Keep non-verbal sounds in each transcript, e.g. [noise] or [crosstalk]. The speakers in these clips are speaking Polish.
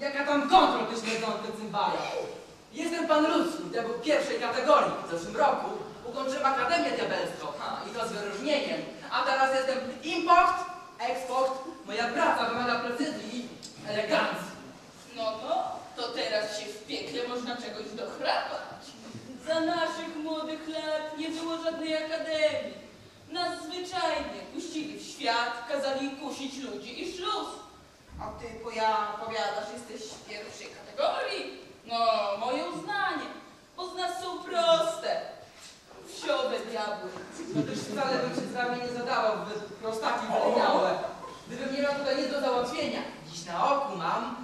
Jaka tam kontrol, ty śmierdzący cymbale? Jestem pan ludzki, diabeł pierwszej kategorii. W zeszłym roku ukończyłem Akademię Diabelską. Ha, i to z wyróżnieniem. A teraz jestem import, eksport. Moja praca wymaga precyzji i elegancji. No no, to teraz się w piekle można czegoś dochrapać. Za naszych młodych lat nie było żadnej akademii. Nas zwyczajnie puścili w świat, kazali kusić ludzi i szluz. A ty powiadasz, jesteś pierwszej kategorii? No, moje uznanie, bo z nas są proste. Wsiowe diabły. No też wcale bym się z wami nie zadawał, wy prostaki wyleniałe. Gdybym nie miał tutaj nic do załatwienia. Dziś na oku mam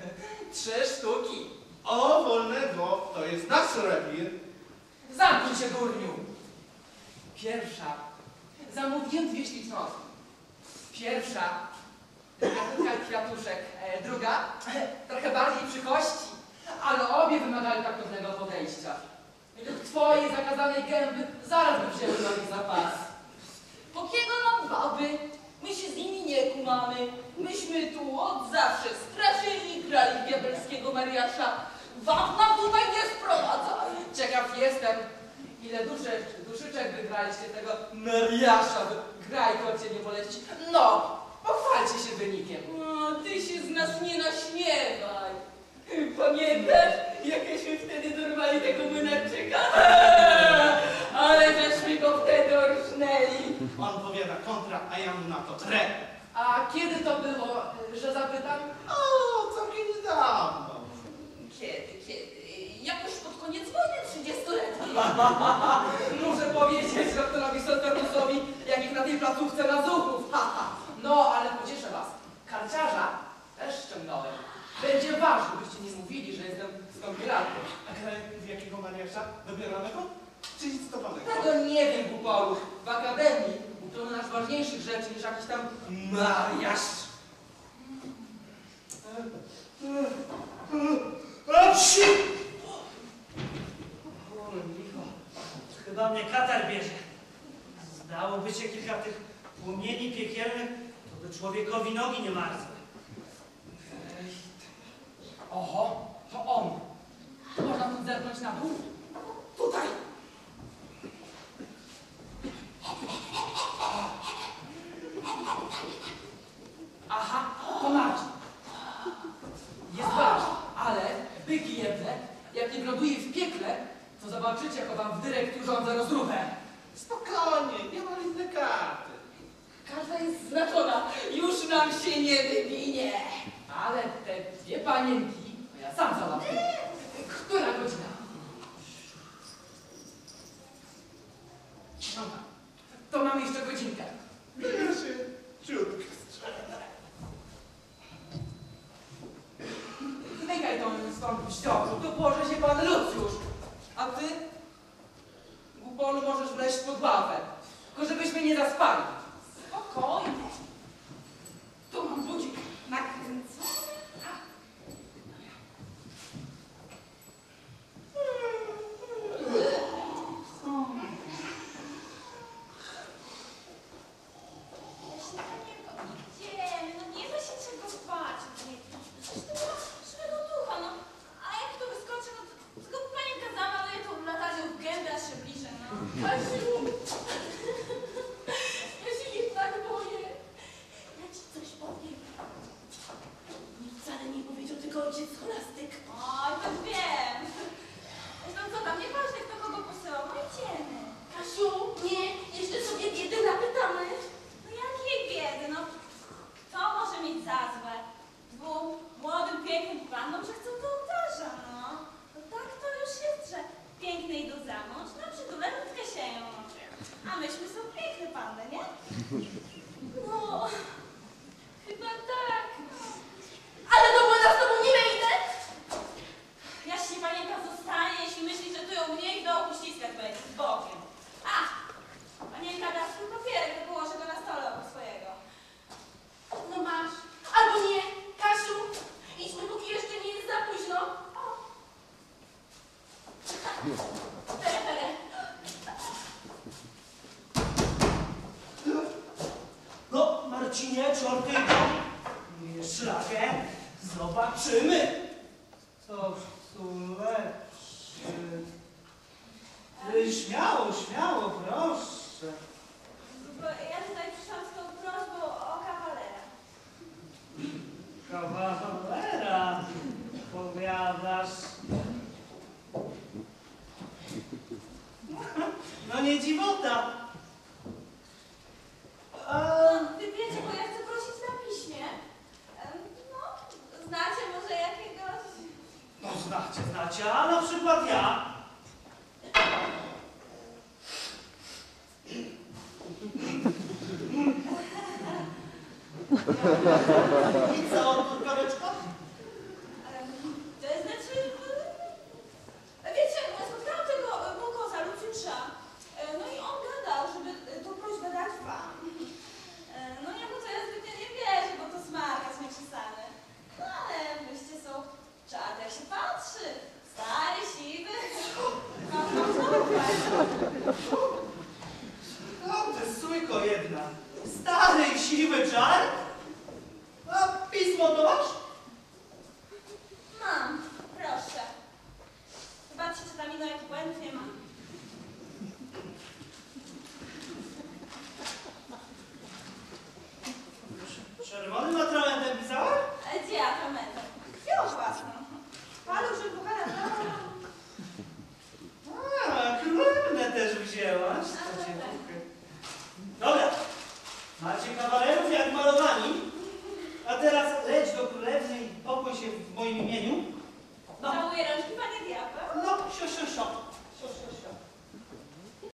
[laughs] trzy sztuki. O, wolnego, to jest nasz rewir. Zamknij się, górniu! Pierwsza. Zamówiłem dwie ślicznotki. Pierwsza. Gatunka kwiatuszek. E, druga. [laughs] Trochę bardziej przy kości. Ale obie wymagały taktownego podejścia. Według twojej zakazanej gęby zaraz by wzięły na nich zapas. Po kiego nam baby? My się z nimi nie kumamy. Myśmy tu od zawsze straszyli, grali diabelskiego Mariasza. Wam nam tutaj nie sprowadzali. Ciekaw jestem, ile duszek, duszyczek wygraliście tego Mariasza. Grajko cię nie polecić. No, pochwalcie się wynikiem. O, ty się z nas nie naśmiewaj. Pamiętasz, jakeśmy wtedy dorwali tego młynarczyka? [laughs] Ale żeśmy go wtedy orżnęli. On powiada kontra, a ja mu na to tre. A kiedy to było, że zapytam? O, całkiem niedawno. Kiedy, kiedy? Jakoś pod koniec wojny 30-letniej. [laughs] Muszę powiedzieć doktorowi Solternusowi, jakich na tej placówce lazuchów. Ha, ha. No, ale pocieszę was. Karciarza też ściągnąłem. Będzie ważne, byście nie mówili, że jestem skąpielatem. A grałem w jakiego Mariasza? Dobieranego? Czy listowanego? Tego głuporu. W akademii uczono nas ważniejszych rzeczy niż jakiś tam mariaż. O, psi! O, licho. Chyba mnie katar bierze. Zdałoby się kilka tych płomieni piekielnych, to by człowiekowi nogi nie marzły. Oho, to on. Można tu zerknąć na dół? Tutaj. Aha, to Marcin. Jest wasz, ale byki jedne, jak nie wyląduje w piekle, to zobaczycie, jak wam w dyrekcji urządzę rozruchę. Spokojnie, nie ma innej karty. Każda jest znaczona. Już nam się nie wywinie. Ale te dwie panienki, to ja sam załatwię. Która godzina? Dziesiąta. To mamy jeszcze godzinkę. Się ciutkę strzelę. Zmykaj tą stąd pścioku, tu położy się pan Lucjusz. A ty, głupolu, możesz wleźć pod ławę. Tylko żebyśmy nie zaspali. Spokojnie. Tu mam budzik nakręcony. Idziemy, no nie ma się czego bać. Przecież to ma szwego ducha, no. A jak to wyskoczy, no to tylko panienka zamaluje tą latarnią w gębę, aż się bliżej, no. Kasiu! Ja się ich tak boję. Ja ci coś powiem. Mi wcale nie scholastyk. Oj, to wiem. Zresztą co tam, nieważne kto kogo posyłał, no idziemy. Kasiu, nie, jeszcze sobie biedy napytamy. No jakiej biedy, no. Co może mieć za złe? Dwóm młodym, pięknym panom, że chcą do ołtarza, no. No tak to już jest, że piękne idą za mąż, no przydule rutkę sieją. A myśmy są piękne panny, nie? No, chyba tak. Ale do młyna z tobą nie wejdę! Jaśnie panienka zostanie, jeśli myśli, że tu ją mniej do uściskać będzie z bokiem. A! Panienka da swój papierek, to położę go na stole obok swojego. No masz. Albo nie. Kasiu, idźmy, póki jeszcze nie jest za późno. O. Tere, tere. Zobaczymy. To stuleczy. Y, Śmiało, śmiało, proszę. Bo ja tutaj przyszłam z tą prośbą o kawalera. Kawalera, powiadasz. No nie dziwota. A, No, wy wiecie, bo ja chcę prosić na piśmie. Em, No, znacie może jakiegoś... no znacie, znacie, a na przykład ja. I co, Kaweczko? em, To jest znaczy... e, Wiecie, ja spotkałam tego e, Mokosa, Lucjusza. E, No i on gadał, żeby e, tą prośbę dać wam. E, No jako to ja zbytnio nie wierzę, bo to smarkacz nieczesany. No ale wyście są czad, jak się patrzy. Stary, siwy. No, sójko jedna. Stary i siwy czar? A pismo to masz? Mam, proszę. Zobaczcie, czy tam ino jaki błęd nie ma. Czerwonym atramentem pisałem? Ale gdzie ja pamiętam? Krwią własną. Paluszek, buchara, A, królewne też wzięłaś. A, tak. kupy. Dobra, macie kawalerów jak malowani. A teraz leć do królewnej i pokój się w moim imieniu. No, Całuję rączki, panie diabeł. no, sio, sio, sio.